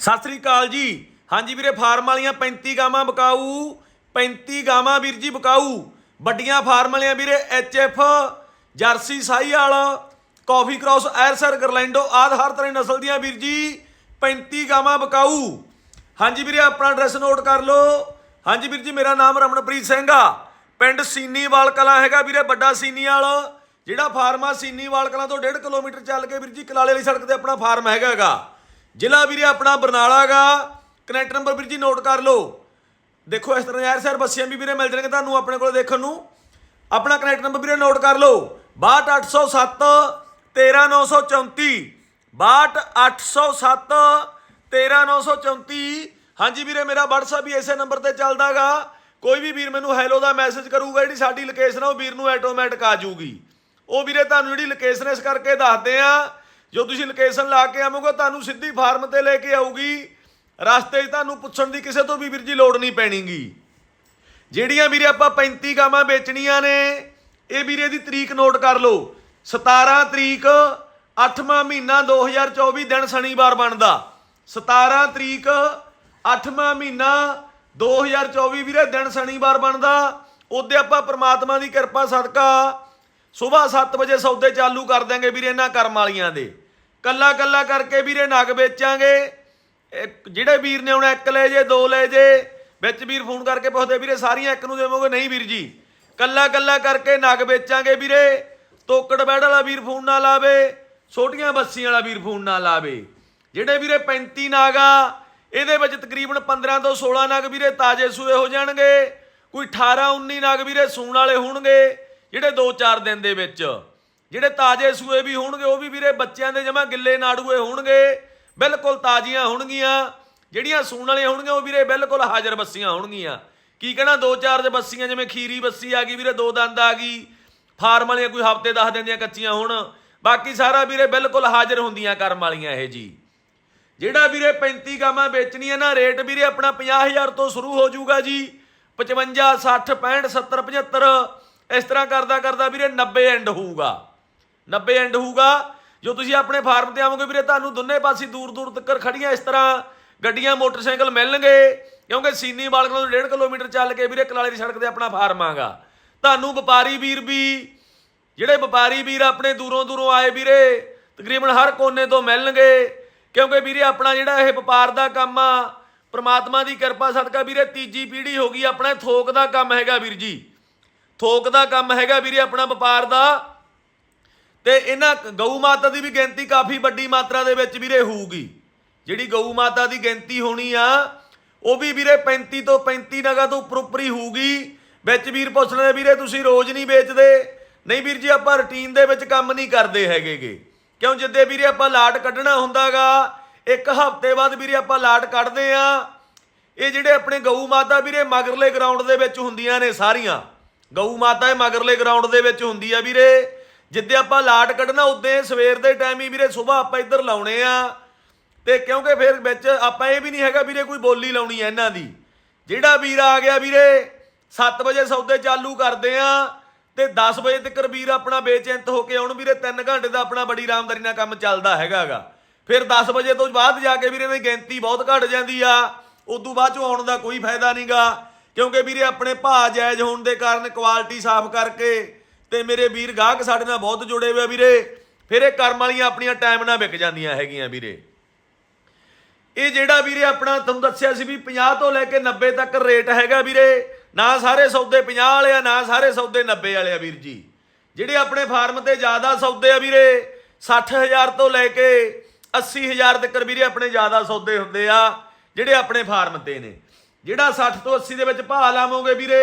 ਸਤਿ ਸ੍ਰੀ ਅਕਾਲ ਜੀ। ਹਾਂਜੀ ਵੀਰੇ, ਫਾਰਮ ਵਾਲੀਆਂ 35 ਗਾਵਾਂ ਬਕਾਊ। 35 ਗਾਵਾਂ ਵੀਰ ਜੀ ਬਕਾਊ। ਵੱਡੀਆਂ ਫਾਰਮ ਵਾਲੀਆਂ ਵੀਰੇ ਐਫ, ਜਰਸੀ ਸਾਹੀਵਾਲ ਕਾਫੀ ਕ੍ਰਾਸ, ਐਰਸਰ, ਗਰਲੈਂਡੋ ਆਦ ਹਰ ਤਰ੍ਹਾਂ ਨਸਲ ਦੀਆਂ ਵੀਰ ਜੀ 35 ਗਾਵਾਂ ਬਕਾਊ। ਹਾਂਜੀ ਵੀਰੇ, ਆਪਣਾ ਐਡਰੈਸ ਨੋਟ ਕਰ ਲਓ। ਹਾਂਜੀ ਵੀਰ ਜੀ, ਮੇਰਾ ਨਾਮ ਰਮਨਪ੍ਰੀਤ ਸਿੰਘ ਆ। ਪਿੰਡ ਸੀਨੀਵਾਲ ਕਲਾਂ ਹੈਗਾ ਵੀਰੇ, ਵੱਡਾ ਸੀਨੀਵਾਲ ਜਿਹੜਾ ਫਾਰਮ ਆ, ਸੀਨੀਵਾਲ ਕਲਾਂ ਤੋਂ 1.5 ਕਿਲੋਮੀਟਰ ਚੱਲ ਕੇ ਵੀਰ ਜੀ, ਕਲਾਲੇ ਵਾਲੀ ਸੜਕ ਤੇ ਆਪਣਾ ਫਾਰਮ ਹੈਗਾਗਾ ਜ਼ਿਲ੍ਹਾ ਵੀਰੇ ਆਪਣਾ ਬਰਨਾਲਾ ਗਾ ਕਨੈਕਟ ਨੰਬਰ ਵੀਰ ਜੀ ਨੋਟ ਕਰ ਲਓ। ਦੇਖੋ ਇਸ ਤਰ੍ਹਾਂ ਯਾਰ ਸਰ ਬੱਸੀਆਂ ਵੀ ਵੀਰੇ ਮਿਲ ਜਾਣਗੇ ਤੁਹਾਨੂੰ ਆਪਣੇ ਕੋਲ ਦੇਖਣ ਨੂੰ। ਆਪਣਾ ਕਨੈਕਟ ਨੰਬਰ ਵੀਰੇ ਨੋਟ ਕਰ ਲਓ। 62807 13934 62807 13934 ਹਾਂਜੀ ਵੀਰੇ ਮੇਰਾ WhatsApp ਵੀ ਇਸੇ ਨੰਬਰ ਤੇ ਚੱਲਦਾਗਾ ਕੋਈ ਵੀ ਵੀਰ ਮੈਨੂੰ ਹੈਲੋ ਦਾ ਮੈਸੇਜ ਕਰੂਗਾ, ਜਿਹੜੀ ਸਾਡੀ ਲੋਕੇਸ਼ਨ ਆ, ਉਹ ਵੀਰ ਨੂੰ ਆਟੋਮੈਟਿਕ ਆ ਜਾਊਗੀ। ਉਹ ਵੀਰੇ ਤੁਹਾਨੂੰ ਜਿਹੜੀ ਲੋਕੇਸ਼ਨ ਇਸ ਕਰਕੇ ਦੱਸਦੇ ਆ। ਜੋ ਤੁਸੀਂ ਲੋਕੇਸ਼ਨ ਲਾ ਕੇ ਆਵੋਗੇ, ਤੁਹਾਨੂੰ ਸਿੱਧੀ ਫਾਰਮ ਤੇ ਲੈ ਕੇ ਆਊਗੀ। ਰਸਤੇ 'ਚ ਤੁਹਾਨੂੰ ਪੁੱਛਣ ਦੀ ਕਿਸੇ ਤੋਂ ਵੀ ਵੀਰ ਜੀ ਲੋੜ ਨਹੀਂ ਪੈਣੀਗੀ। ਜਿਹੜੀਆਂ ਵੀਰੇ ਆਪਾਂ 35 ਗਾਵਾਂ ਵੇਚਣੀਆਂ ਨੇ, ਇਹ ਵੀਰੇ ਦੀ ਤਰੀਕ ਨੋਟ ਕਰ ਲਓ। 17 ਤਰੀਕ 8ਵਾਂ ਮਹੀਨਾ 2024 ਦਿਨ ਸ਼ਨੀਵਾਰ ਬਣਦਾ। 17 ਤਰੀਕ 8ਵਾਂ ਮਹੀਨਾ 2024 ਵੀਰੇ, ਦਿਨ ਸ਼ਨੀਵਾਰ ਬਣਦਾ। ਉਹਦੇ ਆਪਾਂ ਪ੍ਰਮਾਤਮਾ ਦੀ ਕਿਰਪਾ ਸਦਕਾ ਸਵੇਰ 7 ਵਜੇ ਸੌਦੇ ਚਾਲੂ ਕਰ ਦਾਂਗੇ ਵੀਰੇ ਇਹਨਾਂ ਕਰਮ ਵਾਲੀਆਂ ਦੇ। ਕੱਲਾ ਕੱਲਾ ਕਰਕੇ ਵੀਰੇ ਨਗ ਵੇਚਾਂਗੇ। ਇੱਕ ਜਿਹੜੇ ਵੀਰ ਨੇ ਹੁਣ ਇੱਕ ਲੈ ਜੇ, ਦੋ ਲੈ ਜੇ, ਵਿੱਚ ਵੀਰ ਫੋਨ ਕਰਕੇ ਪੁੱਛਦੇ, ਵੀਰੇ ਸਾਰੀਆਂ ਇੱਕ ਨੂੰ ਦੇਵੋਗੇ? ਨਹੀਂ ਵੀਰ ਜੀ। ਕੱਲਾ ਕੱਲਾ ਕਰਕੇ ਨਗ ਵੇਚਾਂਗੇ ਵੀਰੇ। ਤੋਕੜ ਬੈੜ ਵਾਲਾ ਵੀਰ ਫੋਨ ਨਾ ਲਾਵੇ, ਛੋਟੀਆਂ ਬੱਸੀਆਂ ਵਾਲਾ ਵੀਰ ਫੋਨ ਨਾ ਲਾਵੇ। ਜਿਹੜੇ ਵੀਰੇ 35 ਨਾਗਾ ਇਹਦੇ ਵਿੱਚ ਤਕਰੀਬਨ 15 ਤੋਂ 16 ਨਗ ਵੀਰੇ ਤਾਜ਼ੇ ਸੂਏ ਹੋ ਜਾਣਗੇ। ਕੋਈ 18 19 ਨਗ ਵੀਰੇ ਸੂਣ ਵਾਲੇ ਹੋਣਗੇ। ਜਿਹੜੇ 2-4 ਦਿਨ ਦੇ ਵਿੱਚ। ਜਿਹੜੇ ਤਾਜ਼ੇ ਸੂਏ ਵੀ ਹੋਣਗੇ, ਉਹ ਵੀ ਵੀਰੇ ਬੱਚਿਆਂ ਦੇ ਜਮਾ ਗਿੱਲੇ ਨਾੜੂਏ ਹੋਣਗੇ। ਬਿਲਕੁਲ ਤਾਜ਼ੀਆਂ ਹੋਣਗੀਆਂ। ਜਿਹੜੀਆਂ ਸੂਣ ਵਾਲੀਆਂ ਹੋਣਗੀਆਂ, ਉਹ ਵੀਰੇ ਬਿਲਕੁਲ ਹਾਜ਼ਰ ਬੱਸੀਆਂ ਹੋਣਗੀਆਂ। ਕੀ ਕਹਿਣਾ, ਦੋ ਚਾਰ ਦੇ ਬੱਸੀਆਂ, ਜਿਵੇਂ ਖੀਰੀ ਬੱਸੀ ਆ ਗਈ ਵੀਰੇ, ਦੋ ਦੰਦ ਆ ਗਈ। ਫਾਰਮ ਵਾਲੀਆਂ ਕੋਈ ਹਫ਼ਤੇ 10 ਦਿਨ ਦੀਆਂ ਕੱਚੀਆਂ ਹੋਣ। ਬਾਕੀ ਸਾਰਾ ਵੀਰੇ ਬਿਲਕੁਲ ਹਾਜ਼ਰ ਹੁੰਦੀਆਂ ਕਰਮ ਵਾਲੀਆਂ ਇਹ ਜੀ। ਜਿਹੜਾ ਵੀਰੇ 35 ਗਾਵਾਂ ਵੇਚਣੀਆਂ ਨਾ, ਰੇਟ ਵੀਰੇ ਆਪਣਾ 50000 ਤੋਂ ਸ਼ੁਰੂ ਹੋ ਜਾਊਗਾ ਜੀ। 55 60 65 70 75 ਇਸ ਤਰ੍ਹਾਂ ਕਰਦਾ ਕਰਦਾ ਵੀਰੇ 90 ਐਂਡ ਹੋਊਗਾ। 90 ਐਂਡ ਹੋਊਗਾ। ਜੋ ਤੁਸੀਂ ਆਪਣੇ ਫਾਰਮ ਤੇ ਆਵੋਗੇ ਵੀਰੇ, ਤੁਹਾਨੂੰ ਦੋਨੇ ਪਾਸੇ ਦੂਰ ਦੂਰ ਤੱਕ ਖੜੀਆਂ ਇਸ ਤਰ੍ਹਾਂ ਗੱਡੀਆਂ, ਮੋਟਰਸਾਈਕਲ ਮਿਲਣਗੇ। ਕਿਉਂਕਿ ਸੀਨੀ ਵਾਲ ਕੋਲੋਂ 1.5 ਕਿਲੋਮੀਟਰ ਚੱਲ ਕੇ ਵੀਰੇ ਕਲਾਲੇ ਦੀ ਸੜਕ ਤੇ ਆਪਣਾ ਫਾਰਮ ਆਗਾ। ਤੁਹਾਨੂੰ ਵਪਾਰੀ ਵੀਰ ਵੀ, ਜਿਹੜੇ ਵਪਾਰੀ ਵੀਰ ਆਪਣੇ ਦੂਰੋਂ ਦੂਰੋਂ ਆਏ ਵੀਰੇ, ਤਕਰੀਬਨ ਹਰ ਕੋਨੇ ਤੋਂ ਮਿਲਣਗੇ। ਕਿਉਂਕਿ ਵੀਰੇ ਆਪਣਾ ਜਿਹੜਾ ਇਹ ਵਪਾਰ ਦਾ ਕੰਮ ਆ, ਪ੍ਰਮਾਤਮਾ ਦੀ ਕਿਰਪਾ ਸਦਕਾ ਵੀਰੇ ਤੀਜੀ ਪੀੜ੍ਹੀ ਹੋ ਗਈ, ਆਪਣਾ ਥੋਕ ਦਾ ਕੰਮ ਹੈਗਾ ਵੀਰ ਜੀ। ਥੋਕ ਦਾ ਕੰਮ ਹੈਗਾ ਵੀਰੇ ਆਪਣਾ ਵਪਾਰ ਦਾ। ਤੇ ਇਹਨਾਂ ਗਊ ਮਾਤਾ ਦੀ ਵੀ ਗਿਣਤੀ ਕਾਫੀ ਵੱਡੀ ਮਾਤਰਾ ਦੇ ਵਿੱਚ ਵੀਰੇ ਹੋਊਗੀ। ਜਿਹੜੀ ਗਊ ਮਾਤਾ ਦੀ ਗਿਣਤੀ ਹੋਣੀ ਆ, ਉਹ ਵੀ ਵੀਰੇ 35 ਤੋਂ 35 ਨਗਾ ਤੋਂ ਉੱਪਰ ਉੱਪਰ ਹੀ ਹੋਊਗੀ। ਵਿੱਚ ਵੀਰ ਪੁੱਛਣੇ ਵੀਰੇ ਤੁਸੀਂ ਰੋਜ਼ ਨਹੀਂ ਵੇਚਦੇ। ਨਹੀਂ ਵੀਰ ਜੀ, ਆਪਾਂ ਰੁਟੀਨ ਦੇ ਵਿੱਚ ਕੰਮ ਨਹੀਂ ਕਰਦੇ ਹੈਗੇਗੇ। ਕਿਉਂ ਜਿੱਦੇ ਵੀਰੇ ਆਪਾਂ ਲਾਟ ਕੱਢਣਾ ਹੁੰਦਾਗਾ, ਇੱਕ ਹਫ਼ਤੇ ਬਾਅਦ ਵੀਰੇ ਆਪਾਂ ਲਾਟ ਕੱਢਦੇ ਆ। ਇਹ ਜਿਹੜੇ ਆਪਣੇ ਗਊ ਮਾਤਾ ਵੀਰੇ ਮਗਰਲੇ ਗਰਾਊਂਡ ਦੇ ਵਿੱਚ ਹੁੰਦੀਆਂ ਨੇ ਸਾਰੀਆਂ। ਗਊ ਮਾਤਾ ਇਹ ਮਗਰਲੇ ਗਰਾਊਂਡ ਦੇ ਵਿੱਚ ਹੁੰਦੀ ਆ ਵੀਰੇ। ਜਿੱਦੇ ਆਪਾਂ ਲਾਟ ਕੱਢਣਾ, ਉਦੋਂ ਸਵੇਰ ਦੇ ਟਾਈਮ ਹੀ ਵੀਰੇ ਸਵੇਰ ਆਪਾਂ ਇੱਧਰ ਲਾਉਣੇ ਆ। ਤੇ ਕਿਉਂਕਿ ਫਿਰ ਵਿੱਚ ਆਪਾਂ ਇਹ ਵੀ ਨਹੀਂ ਹੈਗਾ ਵੀਰੇ ਕੋਈ ਬੋਲੀ ਲਾਉਣੀ ਐ ਇਹਨਾਂ ਦੀ। ਜਿਹੜਾ ਵੀਰ ਆ ਗਿਆ ਵੀਰੇ 7 ਵਜੇ ਸੌਦੇ ਚਾਲੂ ਕਰਦੇ ਆ ਤੇ 10 ਵਜੇ ਤੱਕ ਵੀਰ ਆਪਣਾ ਬੇਚਿੰਤ ਹੋ ਕੇ ਆਉਣ ਵੀਰੇ 3 ਘੰਟੇ ਦਾ ਆਪਣਾ ਬੜੀ ਆਰਾਮਦਾਰੀ ਨਾਲ ਕੰਮ ਚੱਲਦਾ ਹੈਗਾਗਾ ਫਿਰ 10 ਵਜੇ ਤੋਂ ਬਾਅਦ ਜਾ ਕੇ ਵੀਰੇ ਦੀ ਗਿਣਤੀ ਬਹੁਤ ਘਟ ਜਾਂਦੀ ਆ। ਉਦੋਂ ਬਾਅਦ ਚੋਂ ਆਉਣ ਦਾ ਕੋਈ ਫਾਇਦਾ ਨਹੀਂਗਾ ਕਿਉਂਕਿ ਵੀਰੇ ਆਪਣੇ ਭਾਅ ਜਾਇਜ਼ ਹੋਣ ਦੇ ਕਾਰਨ ਕੁਆਲਿਟੀ ਸਾਫ਼ ਕਰਕੇ ਤੇ ਮੇਰੇ ਵੀਰ ਗਾਹਕ ਸਾਡੇ ਨਾਲ ਬਹੁਤ ਜੁੜੇ ਹੋਏ ਆ ਵੀਰੇ। ਫਿਰ ਇਹ ਕਰਮ ਵਾਲੀਆਂ ਆਪਣੀਆਂ ਟਾਈਮ ਨਾਲ ਵਿਕ ਜਾਂਦੀਆਂ ਹੈਗੀਆਂ ਵੀਰੇ। ਇਹ ਜਿਹੜਾ ਵੀਰੇ ਆਪਣਾ ਤੁਹਾਨੂੰ ਦੱਸਿਆ ਸੀ ਵੀ 50 ਤੋਂ ਲੈ ਕੇ 90 ਤੱਕ ਰੇਟ ਹੈਗਾ ਵੀਰੇ। ਨਾ ਸਾਰੇ ਸੌਦੇ 50 ਵਾਲੇ ਆ, ਨਾ ਸਾਰੇ ਸੌਦੇ 90 ਵਾਲੇ ਆ ਵੀਰ ਜੀ। ਜਿਹੜੇ ਆਪਣੇ ਫਾਰਮ ਤੇ ਜ਼ਿਆਦਾ ਸੌਦੇ ਆ ਵੀਰੇ 60000 ਤੋਂ ਲੈ ਕੇ 80000 ਤੱਕ ਵੀਰੇ ਆਪਣੇ ਜ਼ਿਆਦਾ ਸੌਦੇ ਹੁੰਦੇ ਆ, ਜਿਹੜੇ ਆਪਣੇ ਫਾਰਮ ਤੇ ਨੇ। ਜਿਹੜਾ 60 ਤੋਂ 80 ਦੇ ਵਿੱਚ ਭਾਅ ਲਾਵੋਗੇ ਵੀਰੇ,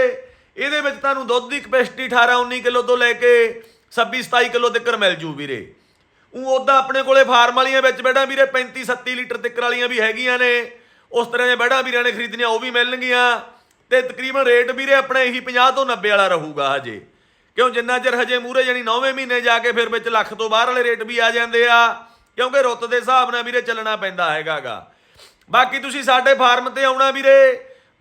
ਇਹਦੇ ਵਿੱਚ ਤੁਹਾਨੂੰ ਦੁੱਧ ਦੀ ਕਪੈਸਿਟੀ 18 19 ਕਿਲੋ ਤੋਂ ਲੈ ਕੇ 26 27 ਕਿਲੋ ਤੱਕ ਮਿਲ ਜੂ ਵੀਰੇ। ਉਹ ਉਦਾਂ ਆਪਣੇ ਕੋਲੇ ਫਾਰਮ ਵਾਲੀਆਂ ਵਿੱਚ ਬੈਠਾ ਵੀਰੇ 35 37 ਲੀਟਰ ਤੱਕ ਵਾਲੀਆਂ ਵੀ ਹੈਗੀਆਂ ਨੇ। ਉਸ ਤਰ੍ਹਾਂ ਦੇ ਬੈਠਾ ਵੀਰਾਂ ਨੇ ਖਰੀਦਣੀਆਂ, ਉਹ ਵੀ ਮਿਲਣਗੀਆਂ। ਤੇ ਤਕਰੀਬਨ ਰੇਟ ਵੀਰੇ ਆਪਣੇ ਇਹੀ 50 ਤੋਂ 90 ਵਾਲਾ ਰਹੂਗਾ ਹਜੇ। ਕਿਉਂ ਜਿੰਨਾ ਚਿਰ ਹਜੇ ਮੂਰੇ ਜਾਨੀ 9ਵੇਂ ਮਹੀਨੇ ਜਾ ਕੇ ਫਿਰ ਵਿੱਚ ਲੱਖ ਤੋਂ ਬਾਹਰ ਵਾਲੇ ਰੇਟ ਵੀ ਆ ਜਾਂਦੇ ਆ, ਕਿਉਂਕਿ ਰੁੱਤ ਦੇ ਹਿਸਾਬ ਨਾਲ ਵੀਰੇ ਚੱਲਣਾ ਪੈਂਦਾ ਹੈਗਾਗਾ। ਬਾਕੀ ਤੁਸੀਂ ਸਾਡੇ ਫਾਰਮ ਤੇ ਆਉਣਾ ਵੀਰੇ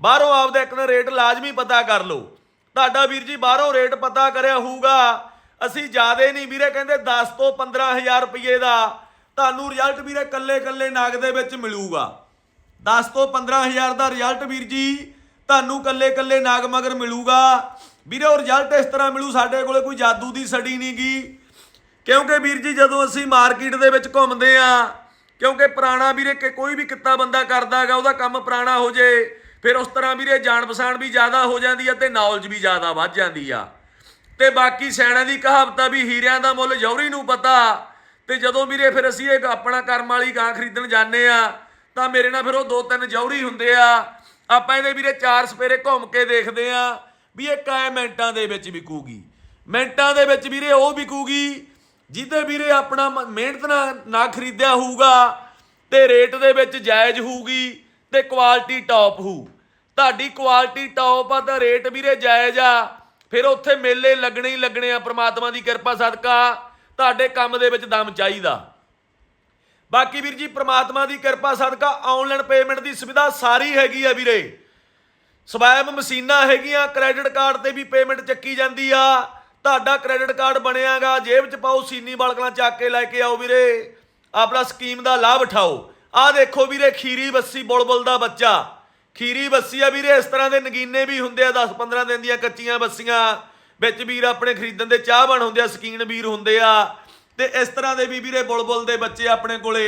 ਬਾਹਰੋਂ ਆਪਦਾ ਇੱਕ ਨਾ ਰੇਟ ਲਾਜ਼ਮੀ ਪਤਾ ਕਰ ਲਓ। ਤੁਹਾਡਾ ਵੀਰ ਜੀ ਬਾਹਰੋਂ ਰੇਟ ਪਤਾ ਕਰਿਆ ਹੋਊਗਾ। ਅਸੀਂ ਜਿਆਦੇ ਨਹੀਂ ਵੀਰੇ, ਕਹਿੰਦੇ 10 ਤੋਂ 15000 ਰੁਪਏ ਦਾ ਤੁਹਾਨੂੰ ਰਿਜ਼ਲਟ ਵੀਰੇ ਕੱਲੇ ਕੱਲੇ ਨਾਗ ਦੇ ਵਿੱਚ ਮਿਲੂਗਾ। 10 ਤੋਂ 15000 ਦਾ ਰਿਜ਼ਲਟ ਵੀਰ ਜੀ ਤੁਹਾਨੂੰ ਕੱਲੇ ਕੱਲੇ ਨਾਗ ਮਗਰ ਮਿਲੂਗਾ। ਵੀਰੇ, ਉਹ ਰਿਜ਼ਲਟ ਇਸ ਤਰ੍ਹਾਂ ਮਿਲੂ, ਸਾਡੇ ਕੋਲੇ ਕੋਈ ਜਾਦੂ ਦੀ ਸੜੀ ਨਹੀਂ ਗੀ। ਕਿਉਂਕਿ ਵੀਰ ਜੀ, ਜਦੋਂ ਅਸੀਂ ਮਾਰਕੀਟ ਦੇ ਵਿੱਚ ਘੁੰਮਦੇ ਆ ਕਿਉਂਕਿ ਪੁਰਾਣਾ ਵੀਰੇ, ਕਿ ਕੋਈ ਵੀ ਕਿੱਤਾ ਬੰਦਾ ਕਰਦਾ ਹੈਗਾ, ਉਹਦਾ ਕੰਮ ਪੁਰਾਣਾ ਹੋ ਜੇ ਫਿਰ ਉਸ ਤਰ੍ਹਾਂ ਵੀਰੇ ਜਾਣ ਪਛਾਣ ਵੀ ਜ਼ਿਆਦਾ ਹੋ ਜਾਂਦੀ ਆ ਤੇ ਨੌਲੇਜ ਵੀ ਜ਼ਿਆਦਾ ਵੱਧ ਜਾਂਦੀ ਆ। ਤੇ ਬਾਕੀ ਸਿਆਣਿਆਂ ਦੀ ਕਹਾਵਤ ਆ ਵੀ ਹੀਰਿਆਂ ਦਾ ਮੁੱਲ ਜੌਹਰੀ ਨੂੰ ਪਤਾ। ਤੇ ਜਦੋਂ ਵੀਰੇ ਫਿਰ ਅਸੀਂ ਇਹ ਆਪਣਾ ਕਰਮ ਵਾਲੀ ਗਾਂ ਖਰੀਦਣ ਜਾਂਦੇ ਆ, ਤਾਂ ਮੇਰੇ ਨਾਲ ਫਿਰ ਉਹ ਦੋ ਤਿੰਨ ਜੌਹਰੀ ਹੁੰਦੇ ਆ। ਆਪਾਂ ਇਹਦੇ ਵੀਰੇ ਚਾਰ ਸਪੇਰੇ ਘੁੰਮ ਕੇ ਦੇਖਦੇ ਆ ਵੀ ਇਹ ਕਾਇ ਮਿੰਟਾਂ ਦੇ ਵਿੱਚ ਵਿਕੂਗੀ। ਮਿੰਟਾਂ ਦੇ ਵਿੱਚ ਵੀਰੇ ਉਹ ਵਿਕੂਗੀ ਜਿਹਦੇ ਵੀਰੇ ਆਪਣਾ ਮ- ਮਿਹਨਤ ਨਾਲ ਨਾ ਖਰੀਦਿਆ ਹੋਊਗਾ ਤੇ ਰੇਟ ਦੇ ਵਿੱਚ ਜਾਇਜ਼ ਹੋਊਗੀ ਤੇ ਕੁਆਲਿਟੀ ਟੌਪ ਹੋਊ। ਤੁਹਾਡੀ ਕੁਆਲਿਟੀ ਟੌਪ ਆ ਤਾਂ ਰੇਟ ਵੀਰੇ ਜਾਇਜ਼ ਆ। ਫਿਰ ਉੱਥੇ ਮੇਲੇ ਲੱਗਣੇ ਹੀ ਲੱਗਣੇ ਆ, ਪ੍ਰਮਾਤਮਾ ਦੀ ਕਿਰਪਾ, ਸਦਕਾ। ਤੁਹਾਡੇ ਕੰਮ ਦੇ ਵਿੱਚ ਦਮ ਚਾਹੀਦਾ। ਬਾਕੀ ਵੀਰ ਜੀ, ਪ੍ਰਮਾਤਮਾ ਦੀ ਕਿਰਪਾ, ਸਦਕਾ ਆਨਲਾਈਨ ਪੇਮੈਂਟ ਦੀ ਸੁਵਿਧਾ ਸਾਰੀ ਹੈਗੀ ਆ ਵੀਰੇ। ਸਵੈਬ ਮਸ਼ੀਨਾਂ ਹੈਗੀਆਂ ਕ੍ਰੈਡਿਟ ਕਾਰਡ ਤੇ ਵੀ ਪੇਮੈਂਟ ਚੱਕੀ ਜਾਂਦੀ ਆ। ਤੁਹਾਡਾ ਕ੍ਰੈਡਿਟ ਕਾਰਡ ਬਣਿਆਗਾ, ਜੇਬ 'ਚ ਪਾਓ, ਸੀਨੀ ਬਲਕਲਾਂ ਚੱਕ ਕੇ ਲੈ ਕੇ ਆਓ ਵੀਰੇ। ਆਪਣਾ ਸਕੀਮ ਦਾ ਲਾਭ ਉਠਾਓ। ਆਹ ਦੇਖੋ ਵੀਰੇ, ਖੀਰੀ ਬੱਸੀ ਬੁਲਬੁਲ ਦਾ ਬੱਚਾ। ਖੀਰੀ ਬੱਸੀ ਆ ਵੀਰੇ, ਇਸ ਤਰ੍ਹਾਂ ਦੇ ਨਗੀਨੇ ਵੀ ਹੁੰਦੇ ਆ 10 15 ਦਿਨ ਦੀਆਂ ਕੱਚੀਆਂ ਬੱਸੀਆਂ, ਵਿੱਚ ਵੀਰ ਆਪਣੇ ਖਰੀਦਣ ਦੇ ਚਾਹ ਹੁੰਦੇ ਆ, ਸਕੀਨ ਵੀਰ ਹੁੰਦੇ ਆ। ਤੇ ਇਸ ਤਰ੍ਹਾਂ ਦੇ ਵੀ ਵੀਰੇ ਬੁਲਬੁਲ ਦੇ ਬੱਚੇ ਆਪਣੇ ਕੋਲੇ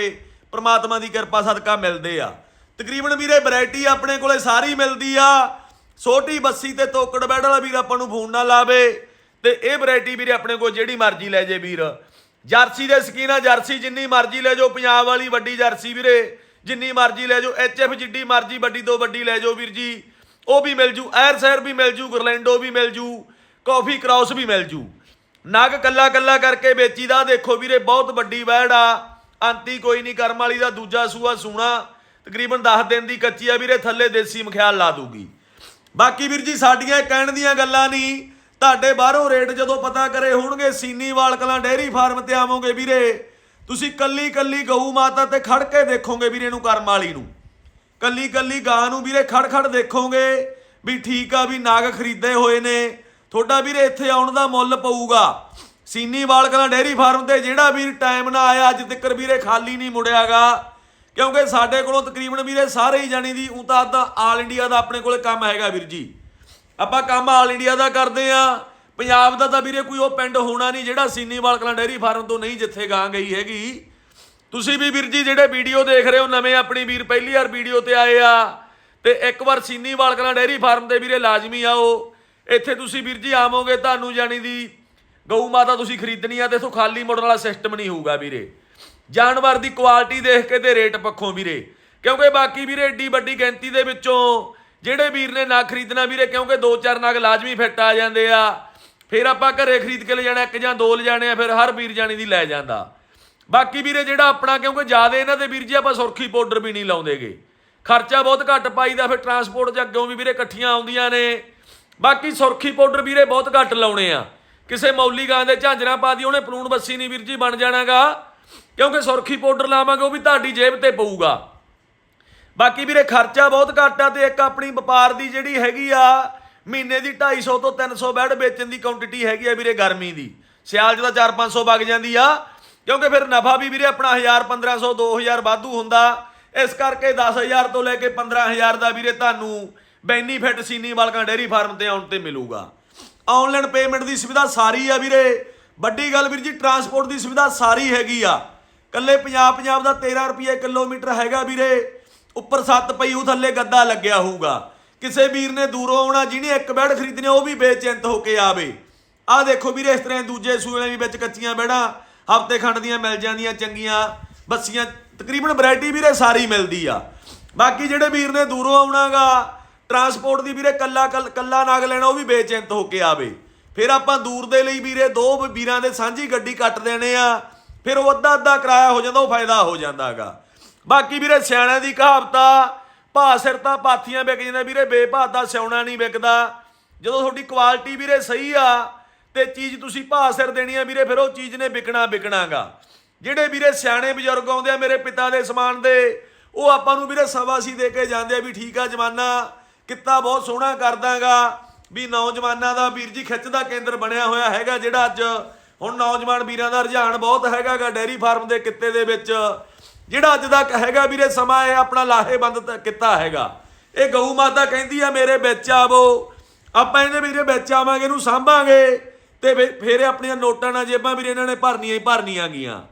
ਪ੍ਰਮਾਤਮਾ ਦੀ ਕਿਰਪਾ, ਸਦਕਾ ਮਿਲਦੇ ਆ। ਤਕਰੀਬਨ ਵੀਰੇ ਵੈਰਾਈਟੀ ਆਪਣੇ ਕੋਲੇ ਸਾਰੀ ਮਿਲਦੀ ਆ। ਛੋਟੀ ਬੱਸੀ ਤੇ ਤੋਕੜ ਬੈਡ ਵਾਲਾ ਵੀਰ ਆਪਾਂ ਨੂੰ ਫੋਨ ਨਾ ਲਾਵੇ। ਤੇ ਇਹ ਵੈਰਾਈਟੀ ਵੀਰੇ ਆਪਣੇ ਕੋਲ ਜਿਹੜੀ ਮਰਜ਼ੀ ਲੈ ਜੇ ਵੀਰ। ਜਰਸੀ ਦੇ ਸਕੀਨ ਆ ਜਰਸੀ ਜਿੰਨੀ ਮਰਜ਼ੀ ਲੈ ਜਾਓ, ਪੰਜਾਬ ਵਾਲੀ ਵੱਡੀ ਜਰਸੀ ਵੀਰੇ। ਜਿੰਨੀ ਮਰਜ਼ੀ ਲੈ ਜਾਓ ਐਚਐਫ ਜਿੱਡੀ ਮਰਜ਼ੀ, ਵੱਡੀ ਤੋਂ ਵੱਡੀ ਲੈ ਜਾਓ ਵੀਰ ਜੀ। ਉਹ ਵੀ ਮਿਲ ਜੂ ਐਰ ਸੈਰ ਵੀ ਮਿਲ ਜੂ ਗਰਲੈਂਡੋ ਵੀ ਮਿਲ ਜੂ ਕਾਫੀ ਕ੍ਰਾਸ ਵੀ ਮਿਲ ਜੂ। ਨਗ ਕੱਲਾ ਕੱਲਾ ਕਰਕੇ ਵੇਚੀਦਾ ਦੇਖੋ ਵੀਰੇ, ਬਹੁਤ ਵੱਡੀ ਵੈੜ ਆ। ਅੰਤੀ ਕੋਈ ਨਹੀਂ, ਕਰਮ ਵਾਲੀ ਦਾ ਦੂਜਾ ਸੂਆ ਸੂਣਾ। ਤਕਰੀਬਨ 10 ਦਿਨ ਦੀ ਕੱਚੀ ਆ ਵੀਰੇ, ਥੱਲੇ ਦੇਸੀ ਮਖਿਆਲ ਲਾ ਦੂਗੀ। ਬਾਕੀ ਵੀਰ ਜੀ, ਸਾਡੀਆਂ ਕਹਿਣ ਦੀਆਂ ਗੱਲਾਂ ਨਹੀਂ ਤੁਹਾਡੇ ਬਾਹਰੋਂ ਰੇਟ ਜਦੋਂ ਪਤਾ ਕਰੇ ਹੋਣਗੇ, ਸੀਨੀਵਾਲ ਕਲਾਂ ਡੇਅਰੀ ਫਾਰਮ ਤੇ ਆਵੋਗੇ ਵੀਰੇ। ਤੁਸੀਂ ਕੱਲੀ ਕੱਲੀ ਗਊ ਮਾਤਾ ਤੇ ਖੜ ਕੇ ਦੇਖੋਗੇ ਵੀਰੇ ਨੂੰ ਕਰਮ ਵਾਲੀ ਨੂੰ। ਕੱਲੀ ਕੱਲੀ ਗਾਂ ਨੂੰ ਵੀਰੇ ਖੜ ਖੜ ਦੇਖੋਗੇ ਵੀ ਠੀਕ ਆ ਵੀ ਨਾਗ ਖਰੀਦੇ ਹੋਏ ਨੇ। ਤੁਹਾਡਾ ਵੀਰੇ ਇੱਥੇ ਆਉਣ ਦਾ ਮੁੱਲ ਪਊਗਾ। ਸੀਨੀ ਵਾਲਕਲਾਂ ਡੇਅਰੀ ਫਾਰਮ ਤੇ ਜਿਹੜਾ ਵੀਰ ਟਾਈਮ ਨਾ ਆਇਆ, ਅੱਜ ਤੱਕ ਵੀਰੇ ਖਾਲੀ ਨਹੀਂ ਮੁੜਿਆਗਾ। ਕਿਉਂਕਿ ਸਾਡੇ ਕੋਲੋਂ ਤਕਰੀਬਨ ਵੀਰੇ ਸਾਰੇ ਹੀ ਜਾਣੀ ਦੀ ਉਂ ਤਾਂ ਆਲ ਇੰਡੀਆ ਦਾ ਆਪਣੇ ਕੋਲੇ ਕੰਮ ਹੈਗਾ ਵੀਰ ਜੀ। ਆਪਾਂ ਕੰਮ ਆਲ ਇੰਡੀਆ ਦਾ ਕਰਦੇ ਆ। ਪੰਜਾਬ ਦਾ ਤਾਂ ਵੀਰੇ ਕੋਈ ਉਹ ਪਿੰਡ ਹੋਣਾ ਨਹੀਂ ਜਿਹੜਾ ਸੀਨੀ ਵਾਲਕਲਾਂ ਡੇਅਰੀ ਫਾਰਮ ਤੋਂ ਨਹੀਂ ਜਿੱਥੇ ਗਾਂ ਗਈ ਹੈਗੀ। ਤੁਸੀਂ ਵੀ ਵੀਰ ਜੀ ਜਿਹੜੇ ਵੀਡੀਓ ਦੇਖ ਰਹੇ ਹੋ, ਨਵੇਂ ਆਪਣੀ ਵੀਰ ਪਹਿਲੀ ਵਾਰ ਵੀਡੀਓ ਤੇ ਆਏ ਆ ਤੇ ਇੱਕ ਵਾਰ ਸੀਨੀ ਵਾਲਕਲਾਂ ਡੇਅਰੀ ਫਾਰਮ 'ਤੇ ਵੀਰੇ ਲਾਜ਼ਮੀ ਆਓ। ਇੱਥੇ ਤੁਸੀਂ ਵੀਰ ਜੀ ਆਵੋਗੇ ਤੁਹਾਨੂੰ ਜਾਣੀ ਦੀ ਗਊ ਮਾਤਾ ਤੁਸੀਂ ਖਰੀਦਣੀ ਆ ਤੇ ਇਥੋਂ ਖਾਲੀ ਮੁੜਨ ਵਾਲਾ ਸਿਸਟਮ ਨਹੀਂ ਹੋਊਗਾ ਵੀਰੇ। ਜਾਨਵਰ ਦੀ ਕੁਆਲਿਟੀ ਦੇਖ ਕੇ ਤੇ ਰੇਟ ਪੱਖੋਂ ਵੀਰੇ। ਕਿਉਂਕਿ ਬਾਕੀ ਵੀਰੇ ਏਡੀ ਵੱਡੀ ਗਿਣਤੀ ਦੇ ਵਿੱਚੋਂ ਜਿਹੜੇ ਵੀਰ ਨੇ ਨਾ ਖਰੀਦਣਾ ਵੀਰੇ, ਕਿਉਂਕਿ ਦੋ ਚਾਰ ਨਗ ਲਾਜ਼ਮੀ ਫਿੱਟ ਆ ਜਾਂਦੇ ਆ। ਫਿਰ ਆਪਾਂ ਘਰੇ ਖਰੀਦ ਕੇ ਲੈ ਜਾਣਾ, ਇੱਕ ਜਾਂ ਦੋ ਲੈ ਜਾਣੇ ਆ, ਫਿਰ ਹਰ ਵੀਰ ਜਾਣੀ ਦੀ ਲੈ ਜਾਂਦਾ। ਬਾਕੀ ਵੀਰੇ ਜਿਹੜਾ ਆਪਣਾ, ਕਿਉਂਕਿ ਜ਼ਿਆਦਾ ਇਹਨਾਂ ਦੇ ਵੀਰ ਜੀ ਆਪਾਂ ਸੁਰਖੀ ਪਾਊਡਰ ਵੀ ਨਹੀਂ ਲਾਉਂਦੇਗੇ। ਖਰਚਾ ਬਹੁਤ ਘੱਟ ਪਾਈਦਾ, ਫਿਰ ਟਰਾਂਸਪੋਰਟ ਚ ਅੱਗੋਂ ਵੀ ਵੀਰੇ ਇਕੱਠੀਆਂ ਆਉਂਦੀਆਂ ਨੇ। ਬਾਕੀ ਸੁਰਖੀ ਪਾਊਡਰ ਵੀਰੇ ਬਹੁਤ ਘੱਟ ਲਾਉਣੇ ਆ। ਕਿਸੇ ਮੌਲੀ ਗਾਂ ਦੇ ਝਾਂਜਰਾਂ ਪਾ ਦੀ, ਉਹਨੇ ਪਲੂਣ ਬੱਸੀ ਨਹੀਂ ਵੀਰ ਜੀ ਬਣ ਜਾਣਾਗਾ। ਕਿਉਂਕਿ ਸੁਰਖੀ ਪਾਊਡਰ ਲਾਵਾਂਗੇ, ਉਹ ਵੀ ਤੁਹਾਡੀ ਜੇਬ ਤੇ ਪਊਗਾ। ਬਾਕੀ ਵੀਰੇ ਖਰਚਾ ਬਹੁਤ ਘੱਟ ਆ ਤੇ ਇੱਕ ਆਪਣੀ ਵਪਾਰ ਦੀ ਜਿਹੜੀ ਹੈਗੀ ਆ ਮਹੀਨੇ ਦੀ 250 ਤੋਂ 300 ਬੈਡ ਵੇਚਣ ਦੀ ਕੁਆਂਟੀਟੀ ਹੈਗੀ ਆ ਵੀਰੇ ਗਰਮੀ ਦੀ। ਸਿਆਲ 'ਚ ਤਾਂ 4-500 ਵਗ ਜਾਂਦੀ ਆ, ਕਿਉਂਕਿ ਫਿਰ ਨਫਾ ਵੀ ਵੀਰੇ ਆਪਣਾ 1000 1500 2000 ਵਾਧੂ ਹੁੰਦਾ। ਇਸ ਕਰਕੇ 10000 ਤੋਂ ਲੈ ਕੇ 15000 ਦਾ ਵੀਰੇ ਤੁਹਾਨੂੰ ਬੈਨੀਫਿਟ ਸੀਨੀ ਮਾਲਕਾਂ ਡੇਰੀ ਫਾਰਮ ਤੇ ਆਉਣ ਤੇ ਮਿਲੂਗਾ। ਆਨਲਾਈਨ ਪੇਮੈਂਟ ਦੀ ਸੁਵਿਧਾ ਸਾਰੀ ਆ ਵੀਰੇ। ਵੱਡੀ ਗੱਲ ਵੀਰ ਜੀ ਟਰਾਂਸਪੋਰਟ ਦੀ ਸੁਵਿਧਾ ਸਾਰੀ ਹੈਗੀ ਆ। ਕੱਲੇ ਪੰਜਾਬ ਪੰਜਾਬ ਦਾ 13 ਰੁਪਏ ਕਿਲੋਮੀਟਰ ਹੈਗਾ ਵੀਰੇ। ਉੱਪਰ ਸੱਤ ਪਈ ਉਹ ਥੱਲੇ ਗੱਦਾ ਲੱਗਿਆ ਹੋਊਗਾ। ਕਿਸੇ ਵੀਰ ਨੇ ਦੂਰੋਂ ਆਉਣਾ, ਜਿਹਨੇ ਇੱਕ ਬੈਡ ਖਰੀਦਣੀ ਉਹ ਵੀ ਬੇਚਿੰਤ ਹੋ ਕੇ ਆਵੇ। ਆਹ ਦੇਖੋ ਵੀਰੇ, ਇਸ ਤਰ੍ਹਾਂ ਦੂਜੇ ਸੂਏ ਵੀ ਵਿੱਚ ਕੱਚੀਆਂ ਬੈੜਾਂ ਹਫ਼ਤੇ ਖੰਡ ਦੀਆਂ ਮਿਲ ਜਾਂਦੀਆਂ, ਚੰਗੀਆਂ, ਬੱਸੀਆਂ, ਤਕਰੀਬਨ ਵੈਰਾਈਟੀ ਵੀਰੇ ਸਾਰੀ ਮਿਲਦੀ ਆ। ਬਾਕੀ ਜਿਹੜੇ ਵੀਰ ਨੇ ਦੂਰੋਂ ਆਉਣਾਗਾ, ਟਰਾਂਸਪੋਰਟ ਦੀ ਵੀਰੇ ਕੱਲਾ ਕੱਲ- ਕੱਲਾ ਨਾਗ ਲੈਣਾ, ਉਹ ਵੀ ਬੇਚਿੰਤ ਹੋ ਕੇ ਆਵੇ। ਫਿਰ ਆਪਾਂ ਦੂਰ ਦੇ ਲਈ ਵੀਰੇ, ਦੋ ਵੀਰਾਂ ਦੇ ਸਾਂਝੀ ਗੱਡੀ ਕੱਟ ਦੇਣੇ ਆ, ਫਿਰ ਉਹ ਅੱਧਾ ਅੱਧਾ ਕਿਰਾਇਆ ਹੋ ਜਾਂਦਾ, ਉਹ ਫਾਇਦਾ ਹੋ ਜਾਂਦਾਗਾ। ਬਾਕੀ ਵੀਰੇ, ਸਿਆਣਿਆਂ ਦੀ ਕਹਾਵਤ ਆ ਭਾ ਸਿਰ ਤਾਂ ਪਾਥੀਆਂ ਵਿਕ ਜਾਂਦੀਆਂ ਵੀਰੇ ਬੇਭਾ ਦਾ ਸਿਉਣਾ ਨਹੀਂ ਵਿਕਦਾ। ਜਦੋਂ ਤੁਹਾਡੀ ਕੁਆਲਿਟੀ ਵੀਰੇ ਸਹੀ ਆ, ਤੇ ਚੀਜ਼ ਤੁਸੀਂ ਭਾ ਸਿਰ ਦੇਣੀ ਆ ਵੀਰੇ, ਫਿਰ ਉਹ ਚੀਜ਼ ਨੇ ਵਿਕਣਾ ਵਿਕਣਾਗਾ। ਜਿਹੜੇ ਵੀਰੇ ਸਿਆਣੇ ਬਜ਼ੁਰਗ ਆਉਂਦੇ ਆ ਮੇਰੇ ਪਿਤਾ ਦੇ ਸਮਾਨ ਦੇ, ਉਹ ਆਪਾਂ ਨੂੰ ਵੀਰੇ ਸਵਾਸੀ ਦੇ ਕੇ ਜਾਂਦੇ ਆ ਵੀ ਠੀਕ ਆ ਜਮਾਨਾ, ਕਿੱਤਾ ਬਹੁਤ ਸੋਹਣਾ ਕਰਦਾਗਾ। ਵੀ ਨੌਜਵਾਨਾਂ ਦਾ ਵੀਰ ਜੀ ਖਿੱਚ ਦਾ ਕੇਂਦਰ ਬਣਿਆ ਹੋਇਆ ਹੈਗਾ ਜਿਹੜਾ ਅੱਜ, ਹੁਣ ਨੌਜਵਾਨ ਵੀਰਾਂ ਦਾ ਰੁਝਾਨ ਬਹੁਤ ਹੈਗਾਗਾ ਡੈਰੀ ਫਾਰਮ ਦੇ ਕਿੱਤੇ ਦੇ ਵਿੱਚ। ਜਿਹੜਾ ਅੱਜ ਦਾ ਹੈਗਾ ਵੀਰੇ, ਸਮਾਂ ਇਹ ਆਪਣਾ ਲਾਹੇਬੰਦ ਕੀਤਾ ਹੈਗਾ। ਇਹ ਗਊ ਮਾਤਾ ਕਹਿੰਦੀ ਆ, ਮੇਰੇ ਵਿੱਚ ਆਵੋ। ਆਪਾਂ ਇਹਨੇ ਵੀਰੇ ਵਿੱਚ ਆਵਾਂਗੇ, ਇਹਨੂੰ ਸਾਂਭਾਂਗੇ ਤੇ ਫਿਰ- ਫਿਰ ਆਪਣੀਆਂ ਨੋਟਾਂ ਨਾਲ ਜੇਬਾਂ ਵੀਰੇ ਇਹਨਾਂ ਨੇ ਭਰਨੀਆਂ ਹੀ ਭਰਨੀਆਂ ਗੀਆਂ।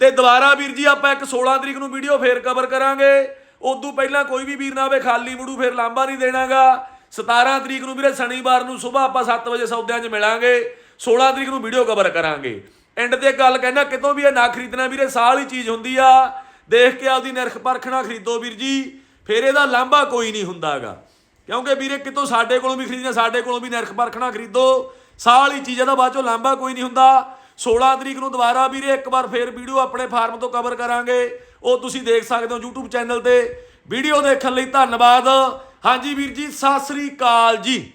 ਤੇ ਦੁਬਾਰਾ ਵੀਰ ਜੀ, ਆਪਾਂ ਇੱਕ 16 ਤਰੀਕ ਨੂੰ ਵੀਡੀਓ ਫੇਰ ਕਵਰ ਕਰਾਂਗੇ। ਉਦੋਂ ਪਹਿਲਾਂ ਕੋਈ ਵੀ ਵੀਰ ਨਾ ਆਵੇ, ਖਾਲੀ ਮੁੜੂ ਫੇਰ ਲਾਂਬਾ ਨਹੀਂ ਦੇਣਾਗਾ। 17 ਤਰੀਕ ਨੂੰ ਵੀਰੇ ਸ਼ਨੀਵਾਰ ਨੂੰ ਸਵੇਰ ਆਪਾਂ 7 ਵਜੇ ਸੌਦਿਆਂ 'ਚ ਮਿਲਾਂਗੇ। 16 ਤਰੀਕ ਨੂੰ ਵੀਡੀਓ ਕਵਰ ਕਰਾਂਗੇ। ਐਂਡ ਤੇ ਗੱਲ ਕਹਿਣਾ ਕਿਤੋਂ ਵੀ ਇਹ ਨਾ ਖਰੀਦਣਾ ਵੀਰੇ, ਸਾਲ ਹੀ ਚੀਜ਼ ਹੁੰਦੀ ਆ। ਦੇਖ ਕੇ ਆਪਦੀ ਨਿਰਖ ਪਰਖਣਾ ਖਰੀਦੋ ਵੀਰ ਜੀ, ਫਿਰ ਇਹਦਾ ਲਾਂਭਾ ਕੋਈ ਨਹੀਂ ਹੁੰਦਾਗਾ। ਕਿਉਂਕਿ ਵੀਰੇ ਕਿਤੋਂ ਸਾਡੇ ਕੋਲੋਂ ਵੀ ਖਰੀਦਣਾ ਸਾਡੇ ਕੋਲੋਂ ਵੀ ਨਿਰਖ ਪਰਖਣਾ ਖਰੀਦੋ। ਸਾਲ ਹੀ ਚੀਜ਼ਾਂ ਦਾ ਬਾਅਦ ਚੋਂ ਲਾਂਬਾ ਕੋਈ ਨਹੀਂ ਹੁੰਦਾ। 16 ਤਰੀਕ ਨੂੰ ਦੁਬਾਰਾ ਵੀਰੇ ਇੱਕ ਵਾਰ ਫੇਰ ਵੀਡੀਓ ਆਪਣੇ ਫਾਰਮ ਤੋਂ ਕਵਰ ਕਰਾਂਗੇ। ਉਹ ਤੁਸੀਂ ਦੇਖ ਸਕਦੇ ਹੋ YouTube ਚੈਨਲ ਤੇ। ਵੀਡੀਓ ਦੇਖਣ ਲਈ ਧੰਨਵਾਦ। ਹਾਂਜੀ ਵੀਰ ਜੀ, ਸਤਿ ਸ੍ਰੀ ਅਕਾਲ ਜੀ।